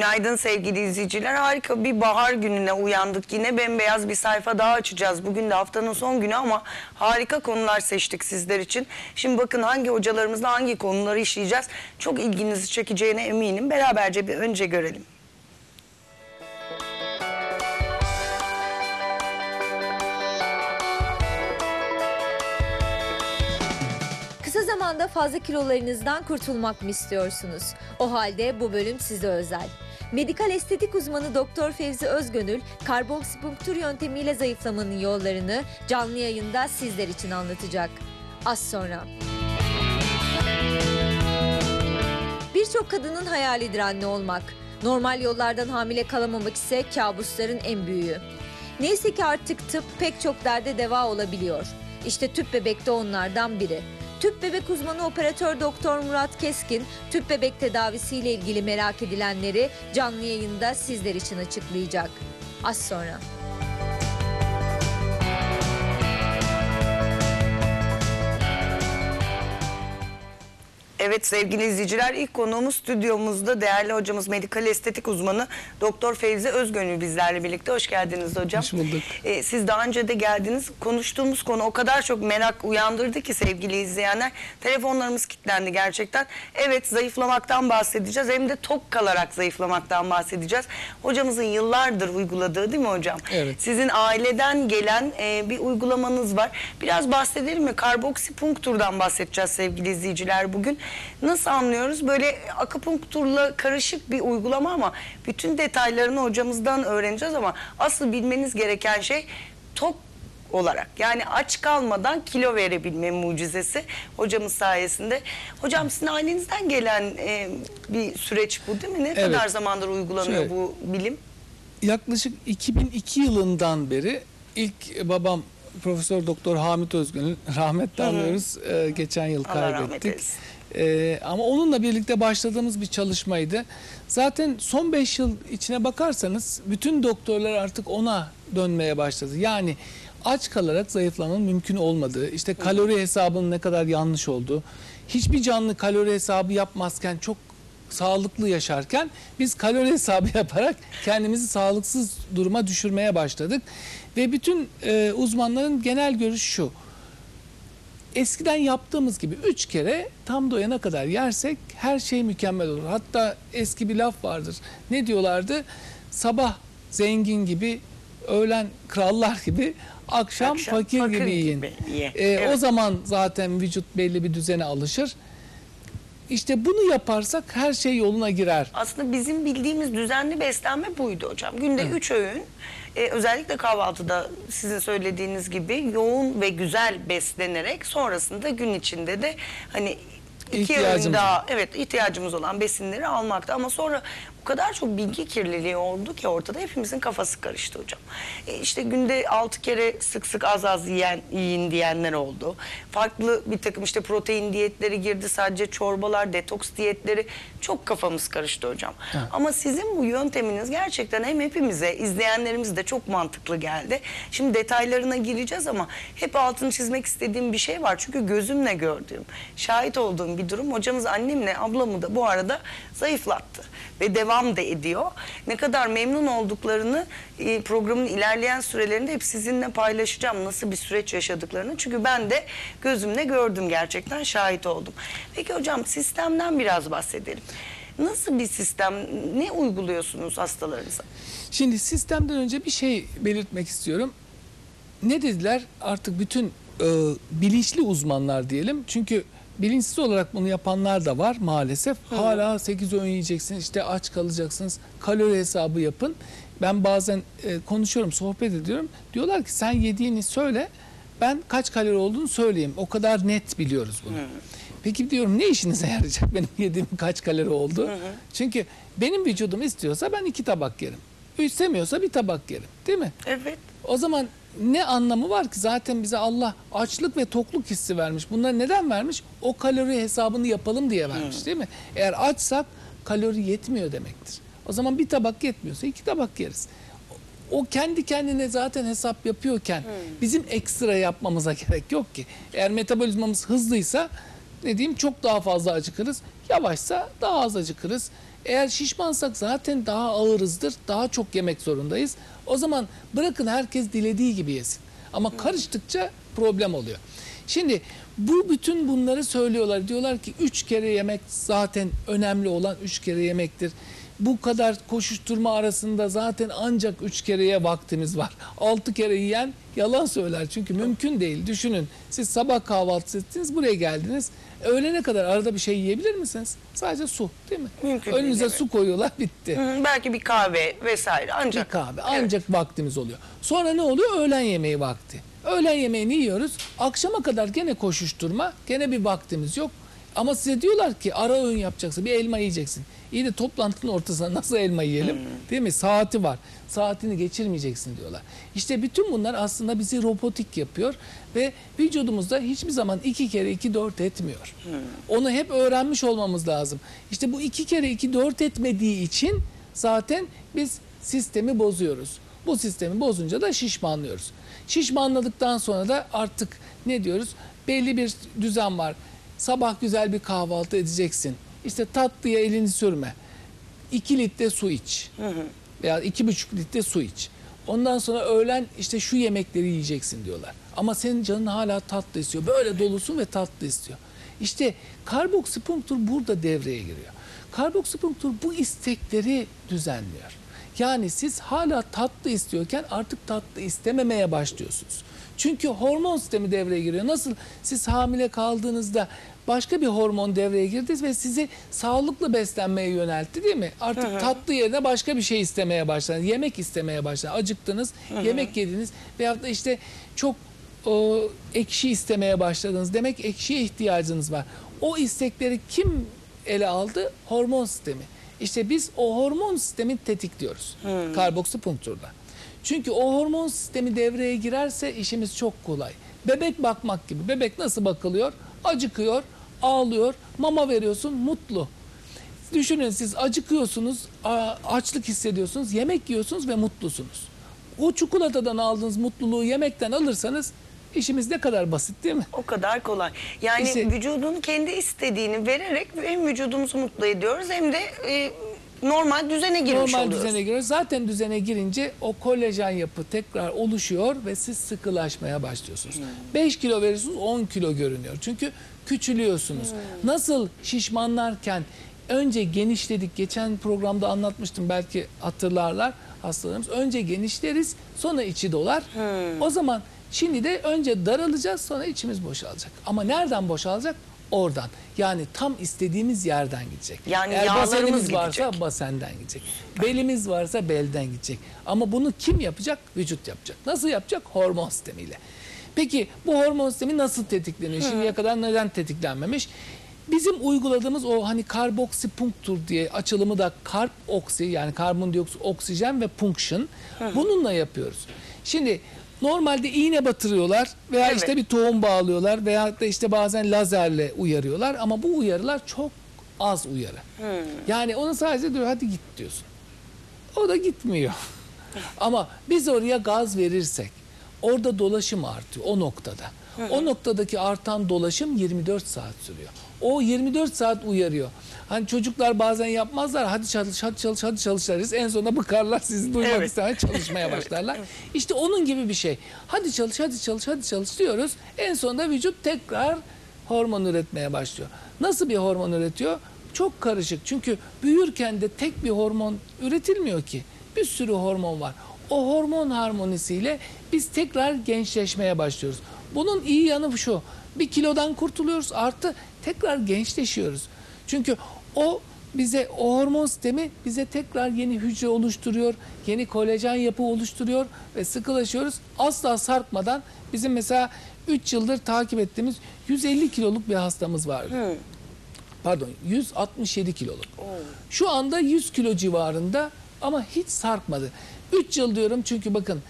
Günaydın sevgili izleyiciler. Harika bir bahar gününe uyandık. Yine bembeyaz bir sayfa daha açacağız. Bugün de haftanın son günü ama harika konular seçtik sizler için. Şimdi bakın hangi hocalarımızla hangi konuları işleyeceğiz. Çok ilginizi çekeceğine eminim. Beraberce bir önce görelim. Kısa zamanda fazla kilolarınızdan kurtulmak mı istiyorsunuz? O halde bu bölüm size özel. Medikal estetik uzmanı Doktor Fevzi Özgönül, karbonksipunktür yöntemiyle zayıflamanın yollarını canlı yayında sizler için anlatacak. Az sonra. Birçok kadının hayalidir anne olmak. Normal yollardan hamile kalamamak ise kabusların en büyüğü. Neyse ki artık tıp pek çok derde deva olabiliyor. İşte tüp bebek de onlardan biri. Tüp bebek uzmanı operatör doktor Murat Keskin, tüp bebek tedavisiyle ilgili merak edilenleri canlı yayında sizler için açıklayacak. Az sonra. Evet sevgili izleyiciler ilk konuğumuz stüdyomuzda değerli hocamız medikal estetik uzmanı Doktor Fevzi Özgönül bizlerle birlikte. Hoş geldiniz hocam. Hoş bulduk. Ee, siz daha önce de geldiniz. Konuştuğumuz konu o kadar çok merak uyandırdı ki sevgili izleyenler. Telefonlarımız kilitlendi gerçekten. Evet zayıflamaktan bahsedeceğiz. Hem de tok kalarak zayıflamaktan bahsedeceğiz. Hocamızın yıllardır uyguladığı değil mi hocam? Evet. Sizin aileden gelen e, bir uygulamanız var. Biraz bahsedelim mi? Karboksipunkturdan bahsedeceğiz sevgili izleyiciler bugün. Nasıl anlıyoruz? Böyle akupunkturla karışık bir uygulama ama bütün detaylarını hocamızdan öğreneceğiz ama asıl bilmeniz gereken şey tok olarak yani aç kalmadan kilo verebilme mucizesi hocamız sayesinde. Hocam sizin ailenizden gelen e, bir süreç bu değil mi? Ne Evet. kadar zamandır uygulanıyor Şöyle. bu bilim? Yaklaşık 2002 yılından beri ilk babam Profesör Doktor Hamit Özgün'ü rahmetle anıyoruz. Ee, geçen yıl Allah kaybettik. Ee, ama onunla birlikte başladığımız bir çalışmaydı. Zaten son 5 yıl içine bakarsanız bütün doktorlar artık ona dönmeye başladı. Yani aç kalarak zayıflamanın mümkün olmadığı, işte kalori hesabının ne kadar yanlış olduğu, hiçbir canlı kalori hesabı yapmazken çok sağlıklı yaşarken biz kalori hesabı yaparak kendimizi sağlıksız duruma düşürmeye başladık. Ve bütün e, uzmanların genel görüşü şu. Eskiden yaptığımız gibi üç kere tam doyana kadar yersek her şey mükemmel olur. Hatta eski bir laf vardır. Ne diyorlardı? Sabah zengin gibi, öğlen krallar gibi, akşam, Akşam fakir, fakir gibi yiyin. gibi ye. Ee, Evet. O zaman zaten vücut belli bir düzene alışır. İşte bunu yaparsak her şey yoluna girer. Aslında bizim bildiğimiz düzenli beslenme buydu hocam. Günde üç öğün e, özellikle kahvaltıda sizin söylediğiniz gibi yoğun ve güzel beslenerek sonrasında gün içinde de hani iki öğün İhtiyacımız daha evet ihtiyacımız olan besinleri almakta ama sonra o kadar çok bilgi kirliliği oldu ki ortada hepimizin kafası karıştı hocam. E, işte günde altı kere sık sık az az yiyen, yiyin diyenler oldu. Farklı bir takım işte protein diyetleri girdi sadece çorbalar, detoks diyetleri çok kafamız karıştı hocam. Ama sizin bu yönteminiz gerçekten hem hepimize izleyenlerimiz de çok mantıklı geldi. Şimdi detaylarına gireceğiz ama hep altını çizmek istediğim bir şey var. Çünkü gözümle gördüğüm, şahit olduğum bir durum. Hocamız annemle ablamı da bu arada zayıflattı ve devam da ediyor. Ne kadar memnun olduklarını e, programın ilerleyen sürelerinde hep sizinle paylaşacağım. Nasıl bir süreç yaşadıklarını. Çünkü ben de gözümle gördüm gerçekten şahit oldum. Peki hocam sistemden biraz bahsedelim. Nasıl bir sistem? Ne uyguluyorsunuz hastalarınıza? Şimdi sistemden önce bir şey belirtmek istiyorum. Ne dediler? Artık bütün e, bilinçli uzmanlar diyelim. Çünkü bilinçsiz olarak bunu yapanlar da var maalesef. Hala 8 öğün yiyeceksiniz, işte aç kalacaksınız, kalori hesabı yapın. Ben bazen e, konuşuyorum, sohbet ediyorum. Diyorlar ki sen yediğini söyle, ben kaç kalori olduğunu söyleyeyim. O kadar net biliyoruz bunu. Peki diyorum ne işinize yarayacak benim yediğim kaç kalori oldu? Çünkü benim vücudum istiyorsa ben iki tabak yerim. İstemiyorsa bir tabak yerim. Değil mi? Evet. O zaman ne anlamı var ki zaten bize Allah açlık ve tokluk hissi vermiş. Bunları neden vermiş? O kalori hesabını yapalım diye vermiş değil mi? Eğer açsak kalori yetmiyor demektir. O zaman bir tabak yetmiyorsa iki tabak yeriz. O kendi kendine zaten hesap yapıyorken bizim ekstra yapmamıza gerek yok ki. Eğer metabolizmamız hızlıysa ne diyeyim çok daha fazla acıkırız. Yavaşsa daha az acıkırız. Eğer şişmansak zaten daha ağırızdır, daha çok yemek zorundayız. O zaman bırakın herkes dilediği gibi yesin. Ama karıştıkça problem oluyor. Şimdi bu bütün bunları söylüyorlar. Diyorlar ki üç kere yemek zaten önemli olan üç kere yemektir. Bu kadar koşuşturma arasında zaten ancak üç kereye vaktimiz var. Altı kere yiyen yalan söyler. Çünkü mümkün değil. Düşünün siz sabah kahvaltısı ettiniz buraya geldiniz. Öğlene kadar arada bir şey yiyebilir misiniz? Sadece su değil mi? Mümkün Önünüze değil, evet. su koyuyorlar bitti. Hı, belki bir kahve vesaire Bir ancak. kahve ancak vaktimiz oluyor. Sonra ne oluyor? Öğlen yemeği vakti. Öğlen yemeğini yiyoruz. Akşama kadar gene koşuşturma. Gene bir vaktimiz yok. Ama size diyorlar ki ara öğün yapacaksın. Bir elma yiyeceksin. İyi de toplantının ortasında nasıl elma yiyelim? Değil mi? Saati var. Saatini geçirmeyeceksin diyorlar. İşte bütün bunlar aslında bizi robotik yapıyor ve vücudumuzda hiçbir zaman iki kere iki dört etmiyor. Onu hep öğrenmiş olmamız lazım. İşte bu iki kere iki dört etmediği için zaten biz sistemi bozuyoruz. Bu sistemi bozunca da şişmanlıyoruz. Şişmanladıktan sonra da artık ne diyoruz? Belli bir düzen var. Sabah güzel bir kahvaltı edeceksin. İşte tatlıya elini sürme. 2 litre su iç. Veya iki buçuk litre su iç. Ondan sonra öğlen işte şu yemekleri yiyeceksin diyorlar. Ama senin canın hala tatlı istiyor. Böyle dolusun ve tatlı istiyor. İşte karboksipunktur burada devreye giriyor. Karboksipunktur bu istekleri düzenliyor. Yani siz hala tatlı istiyorken artık tatlı istememeye başlıyorsunuz. Çünkü hormon sistemi devreye giriyor. Nasıl siz hamile kaldığınızda başka bir hormon devreye girdi ve sizi sağlıklı beslenmeye yöneltti değil mi? Artık tatlı yerine başka bir şey istemeye başladınız. Yemek istemeye başladınız. Acıktınız, yemek yediniz veyahut da işte çok o, ekşi istemeye başladınız. Demek ekşiye ihtiyacınız var. O istekleri kim ele aldı? Hormon sistemi. İşte biz o hormon sistemi tetikliyoruz. Karboksipunkturda. Çünkü o hormon sistemi devreye girerse işimiz çok kolay. Bebek bakmak gibi. Bebek nasıl bakılıyor? Acıkıyor, ağlıyor, mama veriyorsun, mutlu. Düşünün siz acıkıyorsunuz, açlık hissediyorsunuz, yemek yiyorsunuz ve mutlusunuz. O çikolatadan aldığınız mutluluğu yemekten alırsanız işimiz ne kadar basit değil mi? O kadar kolay. Yani İşte- vücudun kendi istediğini vererek hem vücudumuzu mutlu ediyoruz hem de e, normal düzene girmiş Normal oluyoruz. düzene giriyor. Zaten düzene girince o kolajen yapı tekrar oluşuyor ve siz sıkılaşmaya başlıyorsunuz. 5 kilo veriyorsunuz 10 kilo görünüyor. Çünkü küçülüyorsunuz. Nasıl şişmanlarken önce genişledik. Geçen programda anlatmıştım belki hatırlarlar hastalarımız. Önce genişleriz sonra içi dolar. O zaman şimdi de önce daralacağız sonra içimiz boşalacak. Ama nereden boşalacak? Oradan. Yani tam istediğimiz yerden gidecek. Yani Eğer basenimiz varsa gidecek. basenden gidecek. Belimiz varsa belden gidecek. Ama bunu kim yapacak? Vücut yapacak. Nasıl yapacak? Hormon sistemiyle. Peki bu hormon sistemi nasıl tetikleniyor? Şimdiye kadar neden tetiklenmemiş? Bizim uyguladığımız o hani karboksipunktur diye açılımı da karp oksi yani karbondioksit oksijen ve punction bununla yapıyoruz. Şimdi normalde iğne batırıyorlar veya Evet. işte bir tohum bağlıyorlar veya da işte bazen lazerle uyarıyorlar ama bu uyarılar çok az uyarı. Yani onu sadece diyor hadi git diyorsun. O da gitmiyor. Ama biz oraya gaz verirsek orada dolaşım artıyor o noktada. O noktadaki artan dolaşım 24 saat sürüyor. O 24 saat uyarıyor. Hani çocuklar bazen yapmazlar. Hadi çalış, hadi çalış, hadi çalış deriz. En sonunda bıkarlar sizi duymak Evet. istemez çalışmaya başlarlar. İşte onun gibi bir şey. Hadi çalış, hadi çalış, hadi çalış diyoruz. En sonunda vücut tekrar hormon üretmeye başlıyor. Nasıl bir hormon üretiyor? Çok karışık. Çünkü büyürken de tek bir hormon üretilmiyor ki. Bir sürü hormon var. O hormon harmonisiyle biz tekrar gençleşmeye başlıyoruz. Bunun iyi yanı şu. Bir kilodan kurtuluyoruz artı tekrar gençleşiyoruz. Çünkü o bize o hormon sistemi bize tekrar yeni hücre oluşturuyor, yeni kolajen yapı oluşturuyor ve sıkılaşıyoruz. Asla sarkmadan bizim mesela 3 yıldır takip ettiğimiz 150 kiloluk bir hastamız vardı. Pardon 167 kiloluk. Şu anda 100 kilo civarında ama hiç sarkmadı. 3 yıl diyorum çünkü bakın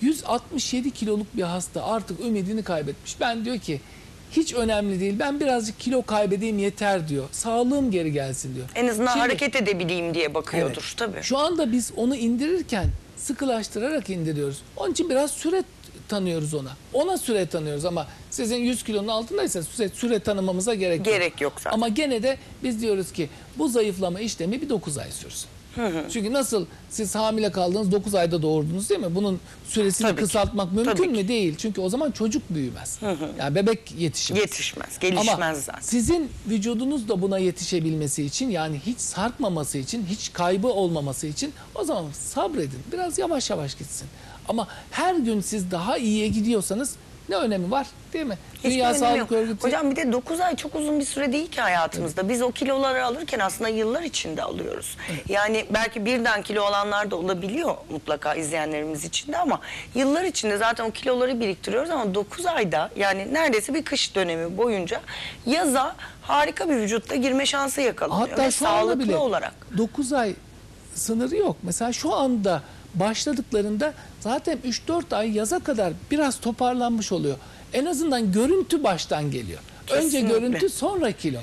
167 kiloluk bir hasta artık ümidini kaybetmiş. Ben diyor ki hiç önemli değil ben birazcık kilo kaybedeyim yeter diyor. Sağlığım geri gelsin diyor. En azından Şimdi- hareket edebileyim diye bakıyordur Evet. tabii. Şu anda biz onu indirirken sıkılaştırarak indiriyoruz. Onun için biraz süre tanıyoruz ona. Ona süre tanıyoruz ama sizin 100 kilonun altındaysa süre, süre tanımamıza gerek yok. Gerek yok zaten. Ama gene de biz diyoruz ki bu zayıflama işlemi bir 9 ay sürsün. Çünkü nasıl siz hamile kaldınız 9 ayda doğurdunuz değil mi? Bunun süresini Tabii ki. kısaltmak mümkün Tabii mü? Değil. Çünkü o zaman çocuk büyümez. Yani bebek yetişmez. Yetişmez, gelişmez Ama zaten. sizin vücudunuz da buna yetişebilmesi için yani hiç sarkmaması için, hiç kaybı olmaması için o zaman sabredin. Biraz yavaş yavaş gitsin. Ama her gün siz daha iyiye gidiyorsanız ne önemi var değil mi? Hiçbir Dünya önemi Sağlık yok. Örgütü Hocam bir de 9 ay çok uzun bir süre değil ki hayatımızda. Biz o kiloları alırken aslında yıllar içinde alıyoruz. Yani belki birden kilo alanlar da olabiliyor mutlaka izleyenlerimiz içinde ama yıllar içinde zaten o kiloları biriktiriyoruz ama 9 ayda yani neredeyse bir kış dönemi boyunca yaza harika bir vücutta girme şansı yakalanıyor. Hatta Ve şu sağlıklı bile olarak. 9 ay sınırı yok. Mesela şu anda başladıklarında zaten 3-4 ay yaza kadar biraz toparlanmış oluyor. En azından görüntü baştan geliyor. Önce Kesinlikle. görüntü sonra kilo.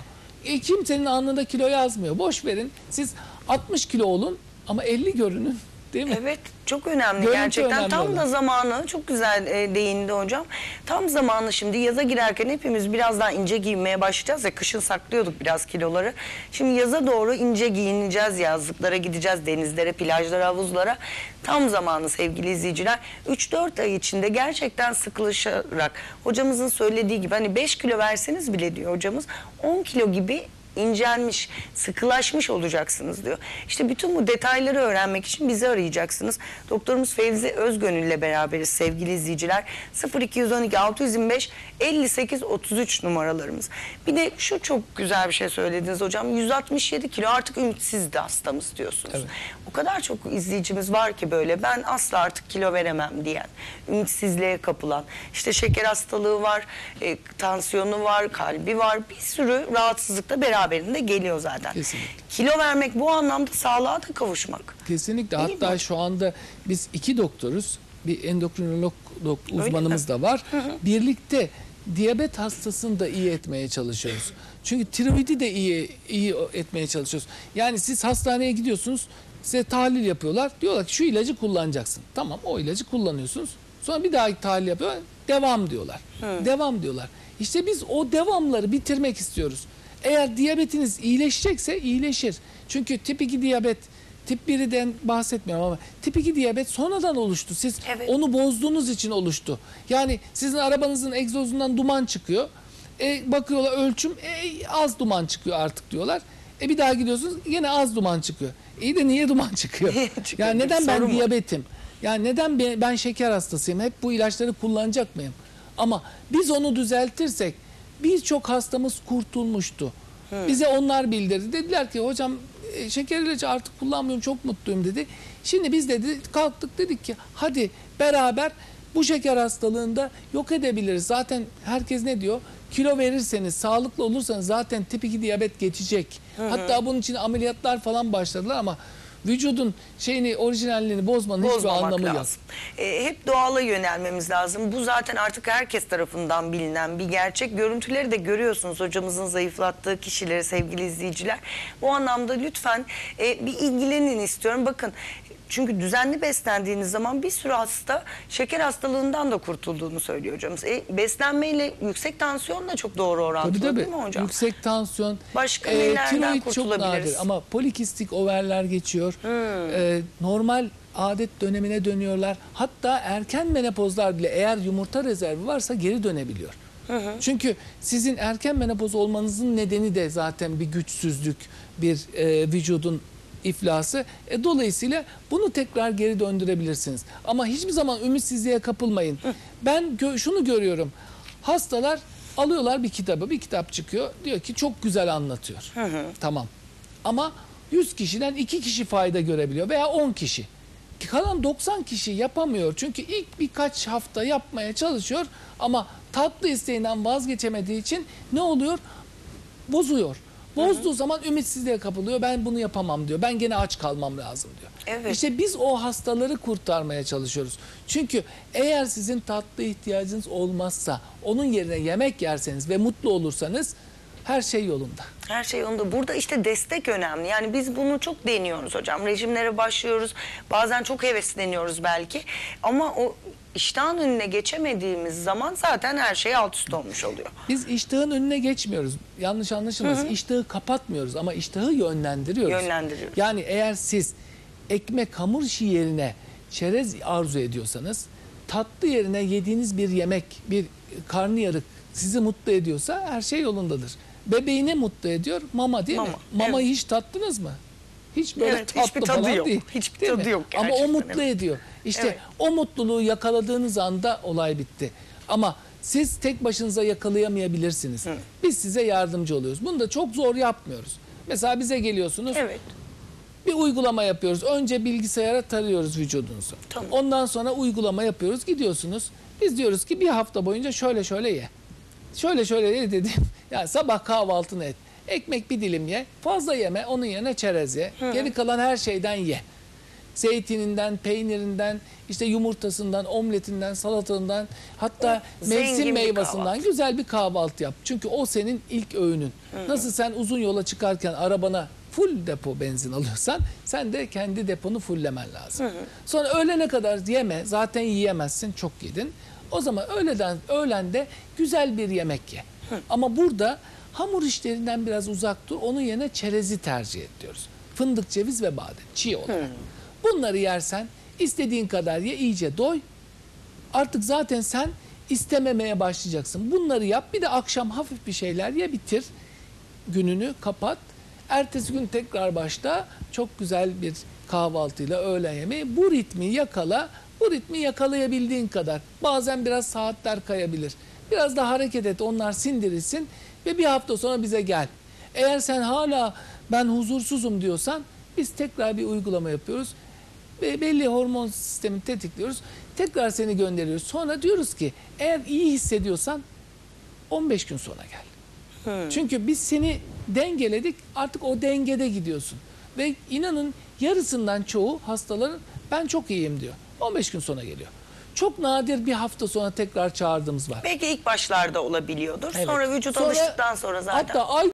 E, kimsenin alnında kilo yazmıyor. Boş verin. Siz 60 kilo olun ama 50 görünün. Değil mi? Evet çok önemli Görüntü gerçekten. önemli Tam da olan. zamanı çok güzel e, değindi hocam. Tam zamanı şimdi yaza girerken hepimiz biraz daha ince giyinmeye başlayacağız ya kışın saklıyorduk biraz kiloları. Şimdi yaza doğru ince giyineceğiz yazlıklara gideceğiz denizlere, plajlara, havuzlara. Tam zamanı sevgili izleyiciler. 3-4 ay içinde gerçekten sıkılaşarak hocamızın söylediği gibi hani 5 kilo verseniz bile diyor hocamız 10 kilo gibi incelmiş, sıkılaşmış olacaksınız diyor. İşte bütün bu detayları öğrenmek için bizi arayacaksınız. Doktorumuz Fevzi Özgönül ile beraberiz sevgili izleyiciler. 0212 625 58 33 numaralarımız. Bir de şu çok güzel bir şey söylediniz hocam. 167 kilo artık ümitsizdi hastamız diyorsunuz. Evet. O kadar çok izleyicimiz var ki böyle ben asla artık kilo veremem diyen, ümitsizliğe kapılan, işte şeker hastalığı var, e, tansiyonu var, kalbi var, bir sürü rahatsızlık da beraberinde geliyor zaten. Kesinlikle. Kilo vermek bu anlamda sağlığa da kavuşmak. Kesinlikle. Değil Hatta mi? şu anda biz iki doktoruz. Bir endokrinolog dok- uzmanımız da var. Birlikte diyabet hastasını da iyi etmeye çalışıyoruz. Çünkü tiroidi de iyi iyi etmeye çalışıyoruz. Yani siz hastaneye gidiyorsunuz, size tahlil yapıyorlar. Diyorlar ki şu ilacı kullanacaksın. Tamam o ilacı kullanıyorsunuz. Sonra bir daha tahlil yapıyorlar. Devam diyorlar. Devam diyorlar. İşte biz o devamları bitirmek istiyoruz. Eğer diyabetiniz iyileşecekse iyileşir. Çünkü tip 2 diyabet Tip 1'den bahsetmiyorum ama tip 2 diyabet sonradan oluştu. Siz Evet. onu bozduğunuz için oluştu. Yani sizin arabanızın egzozundan duman çıkıyor. E, bakıyorlar ölçüm e, az duman çıkıyor artık diyorlar. E bir daha gidiyorsunuz yine az duman çıkıyor. İyi de niye duman çıkıyor? Çıkıyor. yani neden ben diyabetim? Yani neden ben, ben şeker hastasıyım? Hep bu ilaçları kullanacak mıyım? Ama biz onu düzeltirsek birçok hastamız kurtulmuştu. Bize onlar bildirdi. Dediler ki hocam e, şeker ilacı artık kullanmıyorum çok mutluyum dedi. Şimdi biz dedi kalktık dedik ki hadi beraber bu şeker hastalığında yok edebiliriz. Zaten herkes ne diyor? Kilo verirseniz, sağlıklı olursanız zaten tip 2 diyabet geçecek. Hatta bunun için ameliyatlar falan başladılar ama vücudun şeyini orijinalliğini bozmanın hiçbir Bozmamak anlamı yok. lazım. E, hep doğala yönelmemiz lazım. Bu zaten artık herkes tarafından bilinen bir gerçek. Görüntüleri de görüyorsunuz hocamızın zayıflattığı kişileri sevgili izleyiciler. Bu anlamda lütfen e, bir ilgilenin istiyorum. Bakın çünkü düzenli beslendiğiniz zaman bir sürü hasta şeker hastalığından da kurtulduğunu söylüyor hocamız. E, beslenmeyle yüksek tansiyon da çok doğru orantılı Tabii tabii. değil mi hocam? Yüksek tansiyon. Başka e, nelerden tiroid çok nadir ama polikistik overler geçiyor. Hmm. E, normal adet dönemine dönüyorlar. Hatta erken menopozlar bile eğer yumurta rezervi varsa geri dönebiliyor. Çünkü sizin erken menopoz olmanızın nedeni de zaten bir güçsüzlük, bir e, vücudun iflası. E, dolayısıyla bunu tekrar geri döndürebilirsiniz. Ama hiçbir zaman ümitsizliğe kapılmayın. Ben gö- şunu görüyorum. Hastalar alıyorlar bir kitabı, bir kitap çıkıyor. Diyor ki çok güzel anlatıyor. Tamam. Ama 100 kişiden 2 kişi fayda görebiliyor veya 10 kişi. Kalan 90 kişi yapamıyor. Çünkü ilk birkaç hafta yapmaya çalışıyor ama tatlı isteğinden vazgeçemediği için ne oluyor? Bozuyor. Bozduğu zaman ümitsizliğe kapılıyor. Ben bunu yapamam diyor. Ben gene aç kalmam lazım diyor. Evet. İşte biz o hastaları kurtarmaya çalışıyoruz. Çünkü eğer sizin tatlı ihtiyacınız olmazsa onun yerine yemek yerseniz ve mutlu olursanız Her şey yolunda. Her şey yolunda. Burada işte destek önemli. Yani biz bunu çok deniyoruz hocam. Rejimlere başlıyoruz. Bazen çok hevesleniyoruz belki. Ama o iştahın önüne geçemediğimiz zaman zaten her şey alt üst olmuş oluyor. Biz iştahın önüne geçmiyoruz. Yanlış anlaşılmasın. İştahı kapatmıyoruz ama iştahı yönlendiriyoruz. Yönlendiriyoruz. Yani eğer siz ekmek hamur işi yerine çerez arzu ediyorsanız tatlı yerine yediğiniz bir yemek, bir karnıyarık sizi mutlu ediyorsa her şey yolundadır. Bebeği ne mutlu ediyor? Mama değil mi? Mama, Mamayı hiç tattınız mı? Hiç böyle Evet, tatlı hiçbir tadı falan yok. değil. Hiçbir değil tadı mi? yok Ama o gerçekten, mutlu evet. ediyor. İşte Evet. o mutluluğu yakaladığınız anda olay bitti. Ama siz tek başınıza yakalayamayabilirsiniz. Biz size yardımcı oluyoruz. Bunu da çok zor yapmıyoruz. Mesela bize geliyorsunuz. Evet. Bir uygulama yapıyoruz. Önce bilgisayara tarıyoruz vücudunuzu. Tamam. Ondan sonra uygulama yapıyoruz. Gidiyorsunuz. Biz diyoruz ki bir hafta boyunca şöyle şöyle ye. Şöyle şöyle ye dedim. Yani sabah kahvaltını et. Ekmek bir dilim ye. Fazla yeme. Onun yerine çerez ye. Geri kalan her şeyden ye. Zeytininden, peynirinden, işte yumurtasından, omletinden, salatalığından, hatta Zengin mevsim bir meyvasından kahvaltı. güzel bir kahvaltı yap. Çünkü o senin ilk öğünün. Nasıl sen uzun yola çıkarken arabana full depo benzin alıyorsan sen de kendi deponu fulllemen lazım. Sonra öğlene kadar yeme. Zaten yiyemezsin. Çok yedin. O zaman öğleden öğlende güzel bir yemek ye. Ama burada hamur işlerinden biraz uzak dur. Onun yerine çerezi tercih et diyoruz. Fındık, ceviz ve badem çiğ olarak. Bunları yersen istediğin kadar ye, iyice doy. Artık zaten sen istememeye başlayacaksın. Bunları yap. Bir de akşam hafif bir şeyler ye bitir. Gününü kapat. Ertesi gün tekrar başla. Çok güzel bir kahvaltıyla öğlen yemeği. Bu ritmi yakala. Bu ritmi yakalayabildiğin kadar. Bazen biraz saatler kayabilir. Biraz da hareket et. Onlar sindirilsin. Ve bir hafta sonra bize gel. Eğer sen hala ben huzursuzum diyorsan biz tekrar bir uygulama yapıyoruz belli hormon sistemini tetikliyoruz. Tekrar seni gönderiyoruz. Sonra diyoruz ki eğer iyi hissediyorsan 15 gün sonra gel. Çünkü biz seni dengeledik artık o dengede gidiyorsun. Ve inanın yarısından çoğu hastaların ben çok iyiyim diyor. 15 gün sonra geliyor. Çok nadir bir hafta sonra tekrar çağırdığımız var. Belki ilk başlarda olabiliyordur. Evet. Sonra vücut Sonra- alıştıktan sonra zaten. Hatta ay